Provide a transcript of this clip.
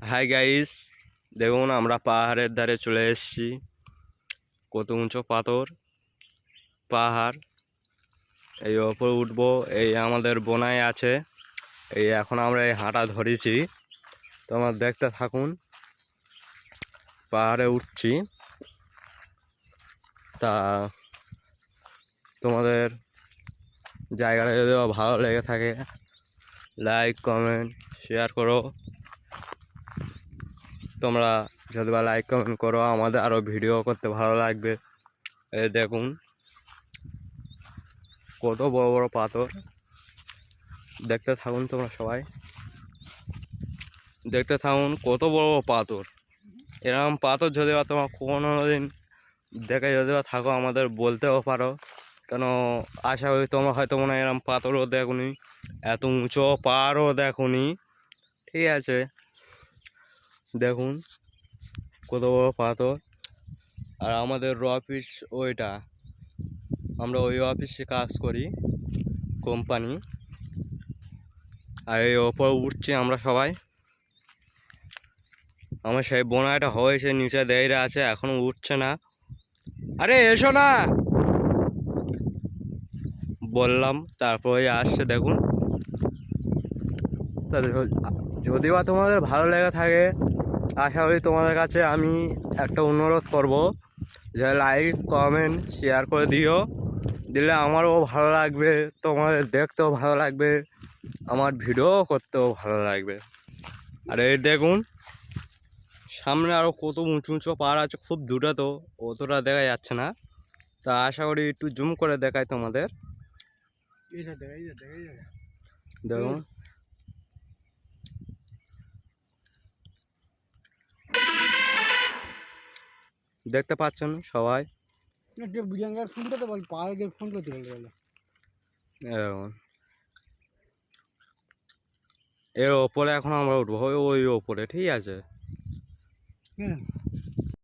Hi guys দেখুন আমরা পাহাড়ের ধারে চলে এসেছি। কত উঁচু পাথর? পাহাড়। এই ওপর উঠবো, এই আমাদের বোনাই আছে। এই এখন আমরা এই হাঁটা ধরেছি। তোমরা দেখতে থাকুন, পাহাড়ে উঠছি। তা তোমাদের জায়গাটা যদি ভালো লেগে থাকে লাইক কমেন্ট শেয়ার করো। তোমরা যদি বা লাইক কমেন্ট করো, আমাদের আরও ভিডিও করতে ভালো লাগবে। দেখুন, কত বড় বড় পাথর। দেখতে থাকুন তোমরা সবাই। দেখতে থাকুন কত বড় বড় পাথর। এরকম পাথর যদি বা তোমার কোনো দিন দেখে যদি বা থাকো, আমাদের বলতেও পারো। কেন, আশা করি তোমরা হয়তো মনে হয় এরকম পাথরও দেখুনি, এত উঁচু পাহাড়ও দেখুনি। ঠিক আছে। দেখুন, কত বড় পাথর। আর আমাদের অফিস ওইটা। আমরা ওই অফিসে কাজ করি কোম্পানি আর এই ওপর উঠছি আমরা সবাই। আমার সেই বোনাটা হয়েছে, নিচে দেয়রা আছে, এখনও উঠছে না। আরে এসো না! বললাম, তারপরে আসছে, দেখুন। যদি বা তোমাদের ভালো লেগে থাকে আশা করি তোমাদের কাছে আমি একটা অনুরোধ করব যে লাইক কমেন্ট শেয়ার করে দিও। দিলে আমারও ভালো লাগবে তোমাদের দেখতেও ভালো লাগবে আমার ভিডিও করতেও ভালো লাগবে। আর এই দেখুন সামনে আরও কত উঁচু উঁচু পাহাড় আছে খুব দূরে তো অতটা দেখা যাচ্ছে না। তা আশা করি একটু জুম করে দেখাই তোমাদের। দেখুন। দেখতে পাচ্ছেন সবাই। ফোন করতে বল এর ওপরে এখন আমরা উঠবো ওই ওই ওপরে ঠিক আছে? হ্যাঁ।